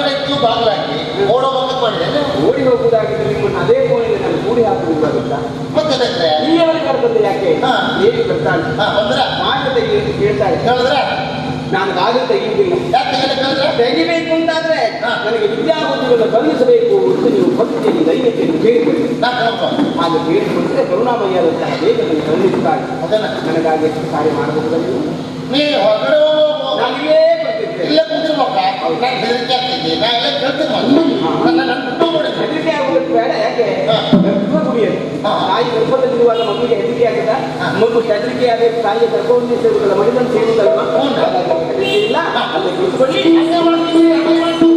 ಕಡೆಗೂ ಬಾಗಲಾಗಿ ಓಡೋ ಮಾಡಿದೆ. ಓಡಿ ಹೋಗುವುದಾಗಿದ್ರೆ ನಿಮ್ಮನ್ನು ಅದೇ ಕೋಣೆಗೆ ನಾನು ಕೂಡಿ ಹಾಕುವುದಾಗಿಲ್ಲ ಮತ್ತೆ ನೀವೇ ಯಾಕೆ? ಹಾ. ಹೇಳಿ ಬಂದ್ರೆ ಹಾ, ಬಂದ್ರ? ಕೇಳ್ತಾ ನಾನು ಯಾಕೆ ತೆಗಿಬೇಕು ಅಂತಾದ್ರೆ ನನಗೆ ವಿದ್ಯಾವಂತರನ್ನು ಅಂತ ನೀವು ಭಕ್ತಿಯನ್ನು ಧೈರ್ಯತೆಯನ್ನು ಕೇಳಿಕೊಳ್ಳಿ. ಹಾಗೆ ಕೇಳಿಕೊಂಡ್ರೆ ಕರುಣಾಮಯ್ಯರಂತಹ ದೇವ ಅದನ್ನ. ನನಗಾಗಿ ಕಾರ್ಯ ಮಾಡಬಹುದು ನೀವು? ಹೊರಗಡೆ ತಿಳ್ಕೊಬೇಕ ನಾನು ಹೇಳಿಕೆ ಆಗ್ತಿದ್ದೆ ಹೆದರಿಕೆ ಆಗೋದು ಬೇಡ. ಯಾಕೆ? ತಾಯಿ ಗರ್ಭದಲ್ಲಿರುವಾಗ ಮಗುವಿಗೆ ಹೆದರಿಕೆ ಆಗಿದೆ. ಮಗು ಹೆದರಿಕೆ ಆಗಿದೆ ತಾಯಿಯ ಗರ್ಭವನ್ನು ಸೇರುವುದಿಲ್ಲ ಮಗುವನ್ನು ಸೇರುವುದಲ್ವಾ ಇಲ್ಲ. ಅಲ್ಲಿ ಕುತ್ಕೊಂಡು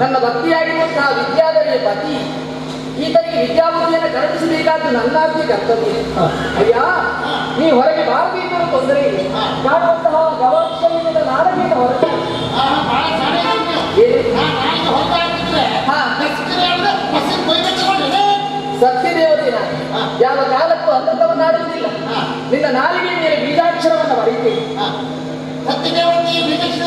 ನನ್ನ ಭಕ್ತಿಯಾಗಿರುವಂತಹ ವಿದ್ಯಾಧರಿಯ ಪತಿ ಈತನಿಗೆ ವಿದ್ಯಾಬುದ್ಧಿಯನ್ನು ಕರುಣಿಸಬೇಕಾದ ನನ್ನಾದ್ಯ ಕರ್ತವ್ಯ. ಅಯ್ಯ ನೀ ಹೊರಗೆ ಬಾರಬೇಕು ತೊಂದರೆ ಇದೆ ಕಾಣುವಂತಹ ಗೌರವದಿಂದ ನಾಡಬೇಕು ಹೊರಗೆ. ಸತ್ಯದೇವತೆಯ ಯಾವ ಕಾಲಕ್ಕೂ ಅನಂತವನ್ನು ಆಡುವುದಿಲ್ಲ ನಿನ್ನ ನಾಲಿಗೆ ಮೇಲೆ ಬೀಜಾಕ್ಷರವನ್ನು ಬರೆಯುತ್ತೇನೆ. ಸತ್ಯದೇವತೆಯ ಬೀಜಾಕ್ಷರ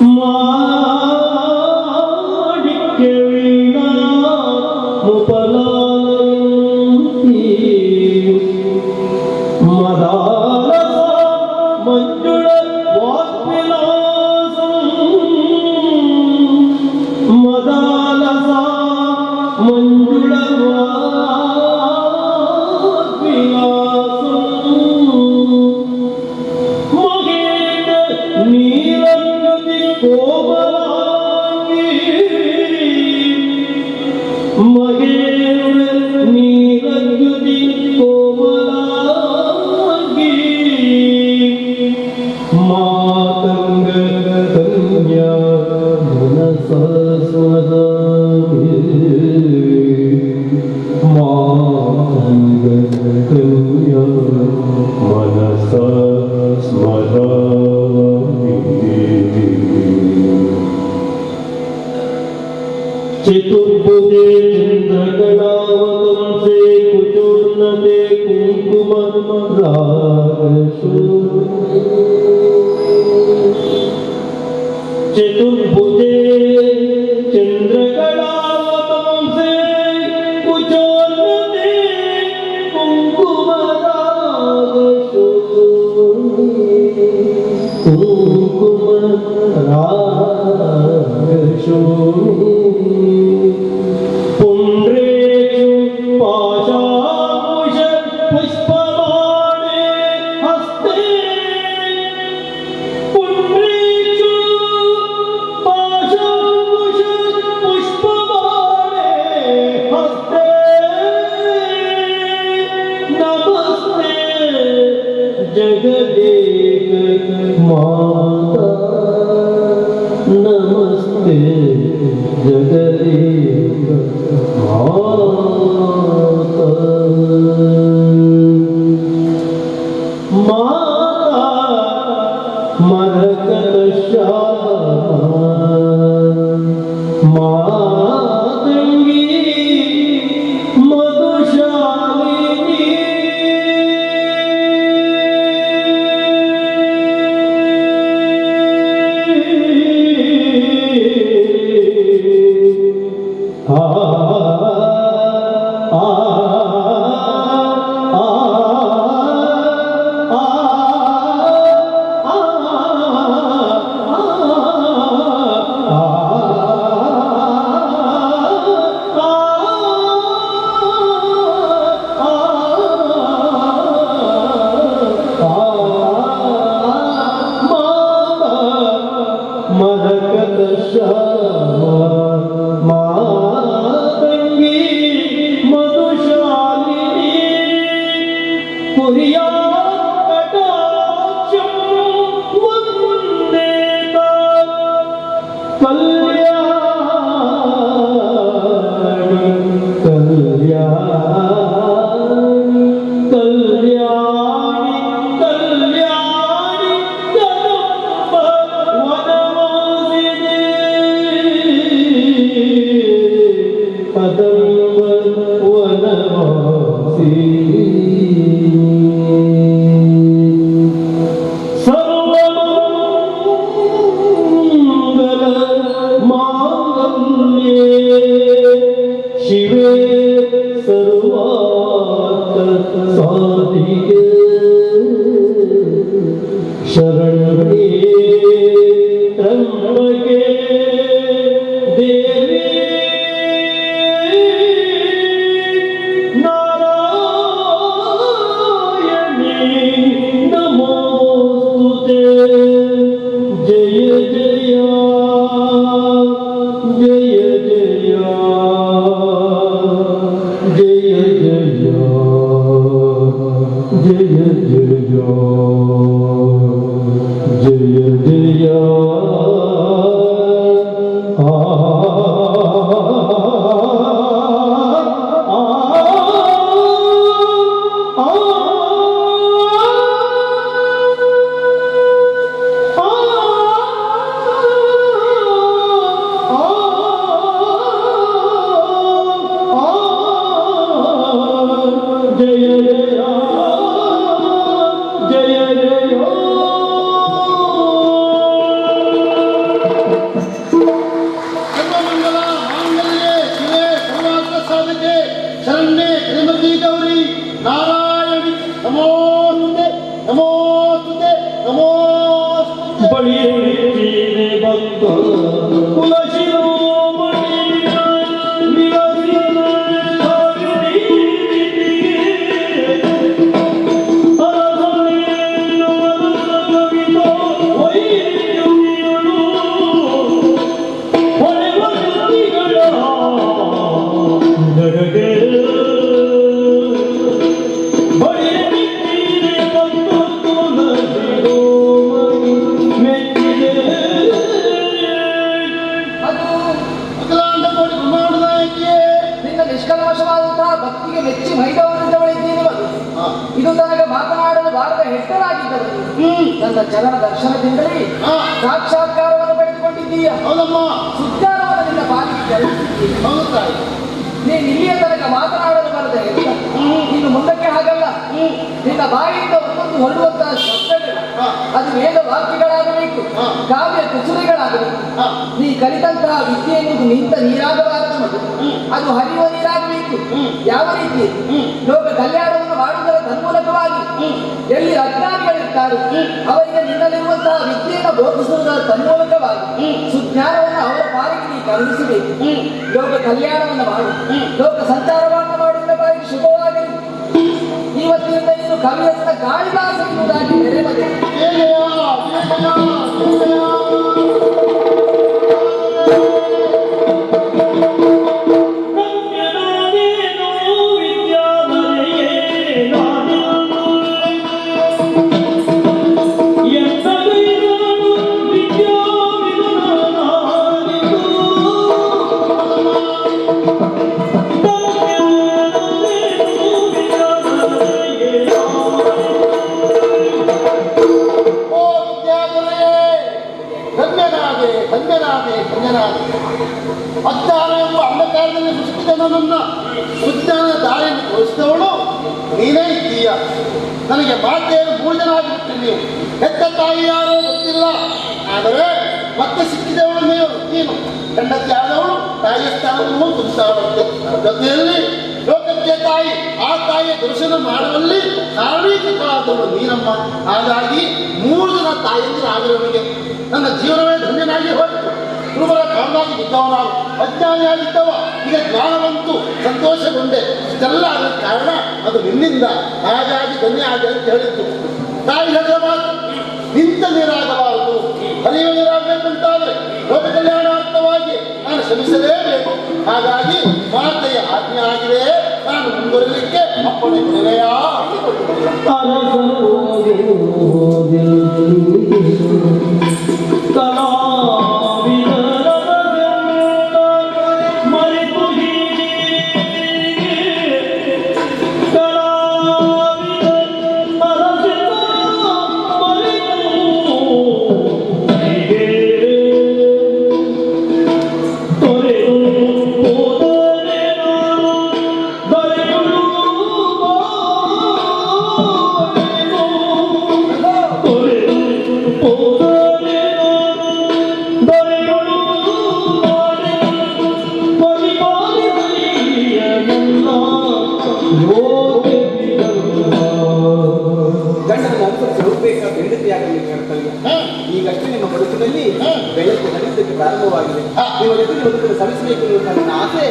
我 حركة الشهوات você. Amen. ಪಡೆದುಕೊಂಡಿದ್ದೀಯ ಹೌದಮ್ಮ ಪಾಲಿಗೆ ಜರುಗಿಸಿದ್ದೀಯ ಹೌದು ತಾಯಿ ನೀನು ಇಲ್ಲಿಯ ತನಕ ಮಾತನಾಡಲು ಬರದೆ ಇನ್ನು ಮುಂದಕ್ಕೆ ಹಾಗಲ್ಲ. ನಿನ್ನ ಬಾಯಿಯಿಂದ ಒಂದೊಂದು ಹೊರಡುವಂತಹ ಶಬ್ದಗಳು ಅದು ವೇದ ವಾಕ್ಯಗಳಾಗಬೇಕು. ಕಾವ್ಯ ಕುಸುರಿಗಳಾಗಬೇಕು ನೀ ಕಲಿತಂತಹ ವಿದ್ಯೆ ಎನ್ನುವುದು ನಿಂತ ನೀರಾಗಬಾರದು ಅದು ಹರಿಯುವ ನೀರಾಗಬೇಕು. ಯಾವ ರೀತಿ? ಲೋಕ ಕಲ್ಯಾಣವನ್ನು ಮಾಡುವುದರ ತನ್ಮೂಲಕವಾಗಿ. ಎಲ್ಲಿ ಅಜ್ಞಾನಿಗಳಿರ್ತಾರೆ ಅವರಿಗೆ ವಿದ್ಯೆಯ ವಿದ್ಯೆಯನ್ನು ಬೋಧಿಸುವುದರ ತನ್ಮೂಲಕವಾಗಿ ಸುಜ್ಞಾನವನ್ನು ಅವರ ಪಾಲಿಗೆ ನೀ ಕರುಣಿಸಬೇಕು ಲೋಕ ಕಲ್ಯಾಣವನ್ನು ಮಾಡು. ಲೋಕ ಸಂಚಾರವನ್ನು ಮಾಡಿದ ಬಾರಿಗೆ ಶುಭವಾಗಿ ಇವತ್ತಿನಿಂದ ನೀನು ಕವಿಯನ್ನ ಗಾಳಿದಾಸ ಧನ್ಯನಾದೆ ಧನ್ಯನಾದೆ ಅಜ್ಞಾನ ಎಂಬ ಅಂಧಕಾರದಲ್ಲಿ ಮುಸುಕಿದ ನನ್ನನ್ನ ಸುಜ್ಞಾನ ದಾರಿಯನ್ನು ತೋರಿಸಿದವಳು ನೀನೇ ಇದ್ದೀಯ. ನನಗೆ ಮಾತೆಯನ್ನು ಮೂರು ಜನ ಆಗಿಬಿಟ್ರಿ ನೀವು ಹೆತ್ತ ತಾಯಿ ಯಾರೋ ಗೊತ್ತಿಲ್ಲ. ಆದರೆ ಮತ್ತೆ ಸಿಕ್ಕಿದವಳು ನೀವು ನೀನು. ಗಂಡಕ್ಕೆ ಆದವಳು ತಾಯಿಯ ಸ್ಥಾನವನ್ನು ತುಂಬಿಸಾಡುತ್ತೆ ಜೊತೆಯಲ್ಲಿ ಲೋಕಕ್ಕೆ ತಾಯಿ. ತಾಯಿಯ ದರ್ಶನ ಮಾಡುವಲ್ಲಿ ಕಾರಣೀಕರಾದವಳು ನೀನಮ್ಮ. ಹಾಗಾಗಿ ಮೂರು ಜನ ತಾಯಿಯಿಂದ ನನ್ನ ಜೀವನವೇ ಧನ್ಯನಾಗಿ ಹೋಯಿತು. ಕುರುಬರ ಕಾರಣವಾಗಿ ಬಿದ್ದವನಾಗ ಅಜ್ಞಾನಿಯಾಗಿದ್ದವ. ಈಗ ಜ್ಞಾನವಂತು ಸಂತೋಷಗೊಂಡೆ. ಇಷ್ಟೆಲ್ಲ ಆದ ಕಾರಣ ಅದು ನಿನ್ನಿಂದ ಹಾಗಾಗಿ ಧನ್ಯ ಆಗಿ ಅಂತ ಹೇಳಿದ್ದು. ತಾಯಿ ಹೇಳಿದ ಮಾತು, ನಿಂತ ನೀರಾಗಬಾರದು. ಹರಿಯುವ ನೀರಾಗಬೇಕಂತಾದ್ರೆ ಲೋಕ ಕಲ್ಯಾಣಾರ್ಥವಾಗಿ ನಾನು ಶ್ರಮಿಸಲೇಬೇಕು. ಹಾಗಾಗಿ ಮಾತೆಯ ಆಜ್ಞೆ ಆಗಿದೆ. ನಾನು ಮುಂದುವರಿಲಿಕ್ಕೆ ಅಪ್ಪಣೆಯಾ ಗಂಡನ ನೀವು ನಿಮ್ಮ ಜೊತೆಗೆ ಬದುಕನ್ನು ಸಲ್ಲಿಸಬೇಕು ಎನ್ನುವಂತಹ ನನ್ನ ಆಸೆ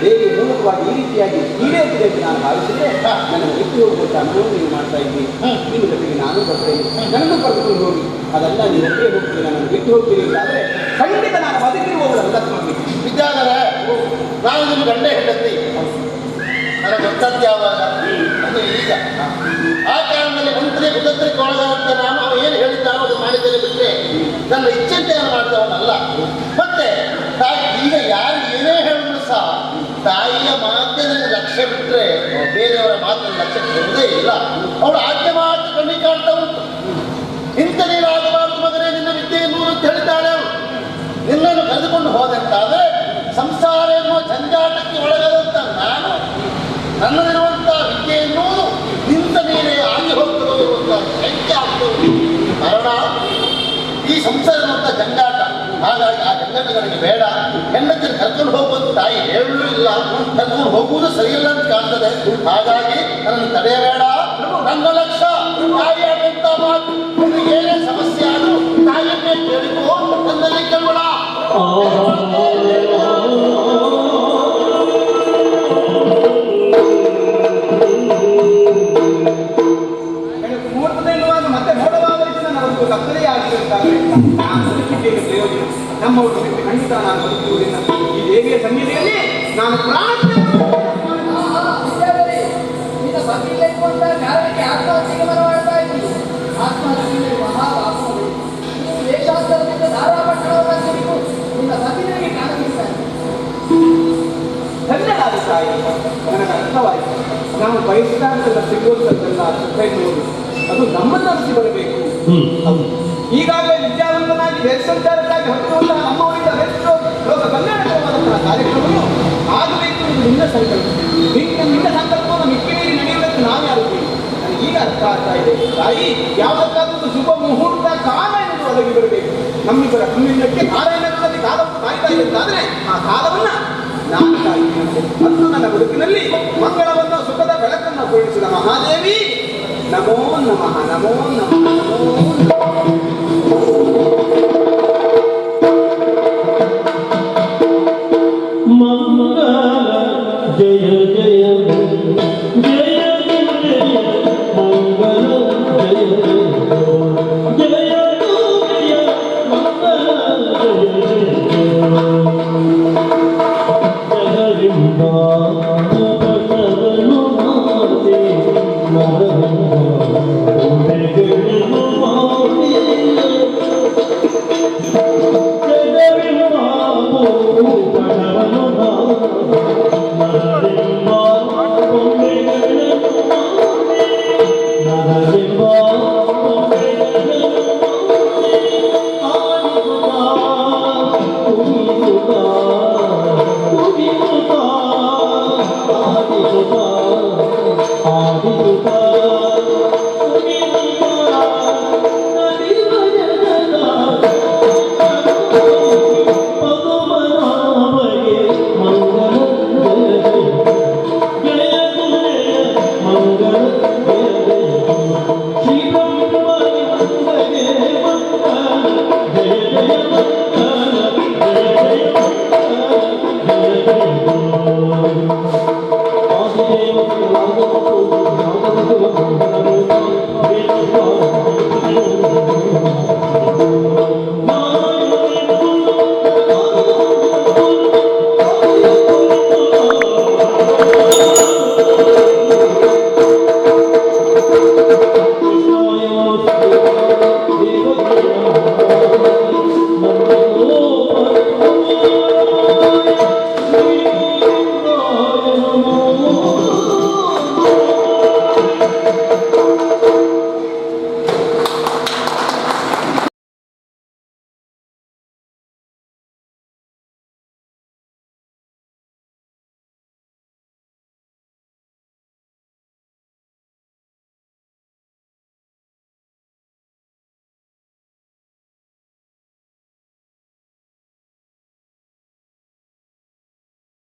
ದೇವಿ ಮೂಲಕವಾಗಿ ಈ ರೀತಿಯಾಗಿ ಈಡೇರಿದೆ ಅಂತ ನಾನು ಭಾವಿಸಿದ್ರೆ ನನ್ನ ಬಿಟ್ಟು ಹೋಗುವಂತ ಅನುಭವ ನೀವು ಮಾಡ್ತಾ ಇದ್ವಿ ನಿಮ್ಮ ಜೊತೆಗೆ ನಾನು ಬರ್ತೇನೆ ನನ್ನನ್ನು ಪಡೆದುಕೊಂಡು ಹೋಗಿ. ಅದೆಲ್ಲ ನೀವು ಒಟ್ಟಿಗೆ ಹೋಗ್ತೀನಿ ನಾನು ಬಿಟ್ಟು ಹೋಗ್ತೀನಿ ಅಂತಾದ್ರೆ ಖಂಡಿತ ನಾನು ಬದುಕಿರುವವರ ಮದತ್ತು ವಿದ್ಯಾಧರ ನಾನು ನಿಮ್ಮ ಗಂಡೆ ಹೆಂಡತಿ. ನನಗೆ ಗೊತ್ತದ್ದು ಯಾವಾಗ ಅದು ಈಗ. ಆ ಕಾರಣದಲ್ಲಿ ಮಂತ್ರಿ ಕುತಂತ್ರಕ್ಕೆ ಒಳಗಾದಂತ ನಾನು ಅವ ಏನು ಹೇಳಿದ್ದಾನೋ ಅದು ಮಾಡಿದ್ದೇನೆ ಬಿಟ್ಟರೆ ನನ್ನ ಇಚ್ಛೆಯನ್ನು ಮಾಡಿದವನಲ್ಲ. ಮತ್ತೆ ತಾಯಿ, ಈಗ ಯಾರು ಏನೇ ಹೇಳಿದ್ರು ಸಹ ತಾಯಿಯ ಮಾತಿನ ಲಕ್ಷ್ಯ ಬಿಟ್ಟರೆ ಬೇರೆಯವರ ಮಾತಿನ ಲಕ್ಷ್ಯ ಕೊಡುವುದೇ ಇಲ್ಲ. ಅವಳು ಆಜ್ಞೆ ಮಾತು ಶಂಕೆ ಜಂಗಾಟ. ಹಾಗಾಗಿ ಆ ಜಂಗಾಟಗಳಿಗೆ ಬೇಡ. ಹೆಂಡತಿ ಕರ್ಕೊಂಡು ಹೋಗುವಂತ ತಾಯಿ ಹೇಳಲು ಇಲ್ಲ. ಕರ್ಕೊಂಡು ಹೋಗುವುದು ಸರಿಯಿಲ್ಲ ಅಂತ ಕಾಣ್ತದೆ. ಹಾಗಾಗಿ ನನ್ನನ್ನು ತಡೆಯಬೇಡ. ನನ್ನ ಲಕ್ಷ ತಾಯಿ ಆಡಂತ ಮಾತು. ಏನೇ ಸಮಸ್ಯೆ ಆದರೂ ತಾಯಿಯನ್ನೇ ಕೇಳಿಕೊಂಡು ನನ್ನಲ್ಲಿ ಕೇಳಬೇಡ ನಾವು ಬಯಸಿದಾಗಲೆಲ್ಲ ಸಿಗುವಂಥದ್ದೆಲ್ಲ ಸುಖ ಅದು ನಮ್ಮನ್ನು ಅನಿಸಿ ಬರಬೇಕು. ಈಗಾಗಲೇ ವಿದ್ಯಾವಂತನಾಗಿ ದೇಶಸಂಚಾರಕ್ಕಾಗಿ ಹೊರಟಿರುವಂತಹ ನಮ್ಮವರಿಂದ ಹೆಚ್ಚು ಲೋಕ ಕಲ್ಯಾಣಕರವಾದಂತಹ ಕಾರ್ಯಕ್ರಮವನ್ನು ಆಗಬೇಕು ಎಂದು ನಿನ್ನ ಸಂಕಲ್ಪ. ನಿನ್ನ ನಿನ್ನ ಸಂಕಲ್ಪವನ್ನು ಮಿಕ್ಕಿ ಮೀರಿ ನಡೆಯುವುದಕ್ಕೆ ನಾವು ಯಾರು ನನಗೆ ಈಗ ಅರ್ಥ ಆಗ್ತಾ ಇದೆ. ತಾಯಿ ಯಾವತ್ತಾದರೂ ಒಂದು ಶುಭ ಮುಹೂರ್ತ ಕಾಲ ಎಂದು ಒದಗಿ ಬರಬೇಕು. ನಮ್ಮಿಬ್ಬರ ಕಣ್ಣಿನಕ್ಕೆ ಎನ್ನುವುದರಲ್ಲಿ ಕಾಲವನ್ನು ಕಾಯ್ತಾ ಇದೆ. ಆದರೆ ಆ ಕಾಲವನ್ನ ನಾನು ಕಾಯ್ತೀನಿ. ಮತ್ತು ನನ್ನ ಬದುಕಿನಲ್ಲಿ ಮಂಗಳವನ್ನು నమః దేవి నమో నమః నమో నమః பணவனோ